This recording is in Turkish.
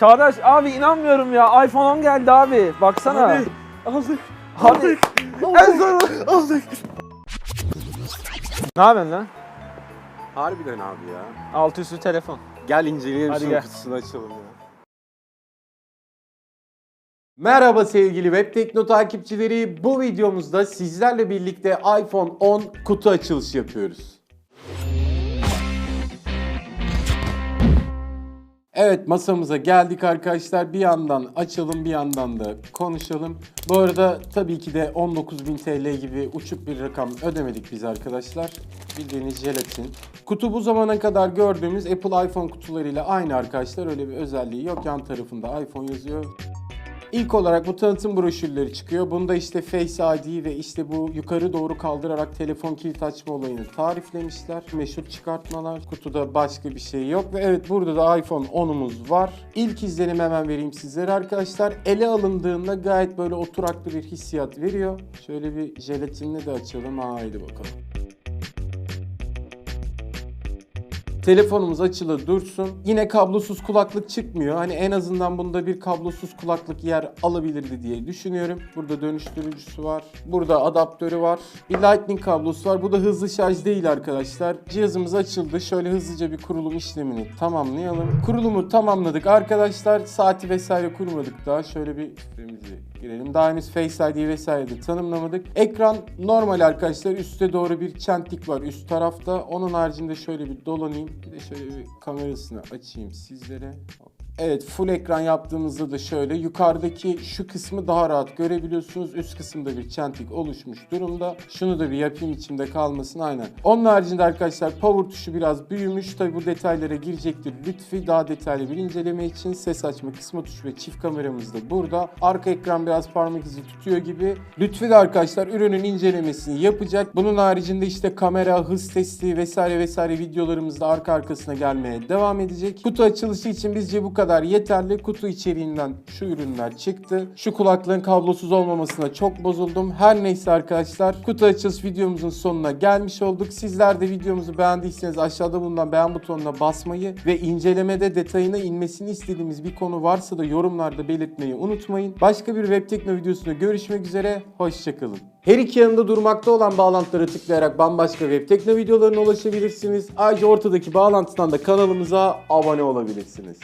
Çağdaş abi inanmıyorum ya. iPhone 10 geldi abi. Baksana. Abi, aldık. Hadi. Aldık. En son. Aldık. Ne yapıyorsun lan? Harbiden abi ya. Altı üstü telefon. Gel inceleyelim Hadi şunun gel. kutusunu açalım ya. Merhaba sevgili Web Tekno takipçileri. Bu videomuzda sizlerle birlikte iPhone 10 kutu açılışı yapıyoruz. Evet masamıza geldik arkadaşlar. Bir yandan açalım bir yandan da konuşalım. Bu arada tabii ki de 19.000 TL gibi uçuk bir rakam ödemedik biz arkadaşlar. Bildiğiniz jelatin. Kutu bu zamana kadar gördüğümüz Apple iPhone kutularıyla aynı arkadaşlar. Öyle bir özelliği yok. Yan tarafında iPhone yazıyor. İlk olarak bu tanıtım broşürleri çıkıyor. Bunda işte Face ID ve işte bu yukarı doğru kaldırarak telefon kilit açma olayını tariflemişler. Meşhur çıkartmalar. Kutuda başka bir şey yok. Ve evet burada da iPhone 10'umuz var. İlk izlenim hemen vereyim sizlere arkadaşlar. Ele alındığında gayet böyle oturaklı bir hissiyat veriyor. Şöyle bir jelatinle de açalım. Haydi bakalım. Telefonumuz açılı dursun. Yine kablosuz kulaklık çıkmıyor. Hani en azından bunda bir kablosuz kulaklık yer alabilirdi diye düşünüyorum. Burada dönüştürücüsü var. Burada adaptörü var. Bir lightning kablosu var. Bu da hızlı şarj değil arkadaşlar. Cihazımız açıldı. Şöyle hızlıca bir kurulum işlemini tamamlayalım. Kurulumu tamamladık arkadaşlar. Saati vesaire kurmadık daha. Şöyle bir sitemizi girelim. Daha henüz Face ID vesaire de tanımlamadık. Ekran normal arkadaşlar. Üste doğru bir çentik var üst tarafta. Onun haricinde şöyle bir dolanayım. Bir de şöyle bir kamerasını açayım sizlere. Evet full ekran yaptığımızda da şöyle yukarıdaki şu kısmı daha rahat görebiliyorsunuz. Üst kısımda bir çentik oluşmuş durumda. Şunu da bir yapayım içimde kalmasın aynen. Onun haricinde arkadaşlar power tuşu biraz büyümüş. Tabi bu detaylara girecektir Lütfi. Daha detaylı bir inceleme için ses açma kısmı tuşu ve çift kameramız da burada. Arka ekran biraz parmak izi tutuyor gibi. Lütfi de arkadaşlar ürünün incelemesini yapacak. Bunun haricinde işte kamera, hız testi vesaire vesaire videolarımız da arka arkasına gelmeye devam edecek. Kutu açılışı için bizce bu kadar yeterli. Kutu içeriğinden şu ürünler çıktı. Şu kulaklığın kablosuz olmamasına çok bozuldum. Her neyse arkadaşlar kutu açılış videomuzun sonuna gelmiş olduk. Sizler de videomuzu beğendiyseniz aşağıda bulunan beğen butonuna basmayı ve incelemede detayına inmesini istediğimiz bir konu varsa da yorumlarda belirtmeyi unutmayın. Başka bir Web Tekno videosunda görüşmek üzere. Hoşçakalın. Her iki yanında durmakta olan bağlantılara tıklayarak bambaşka Web Tekno videolarına ulaşabilirsiniz. Ayrıca ortadaki bağlantıdan da kanalımıza abone olabilirsiniz.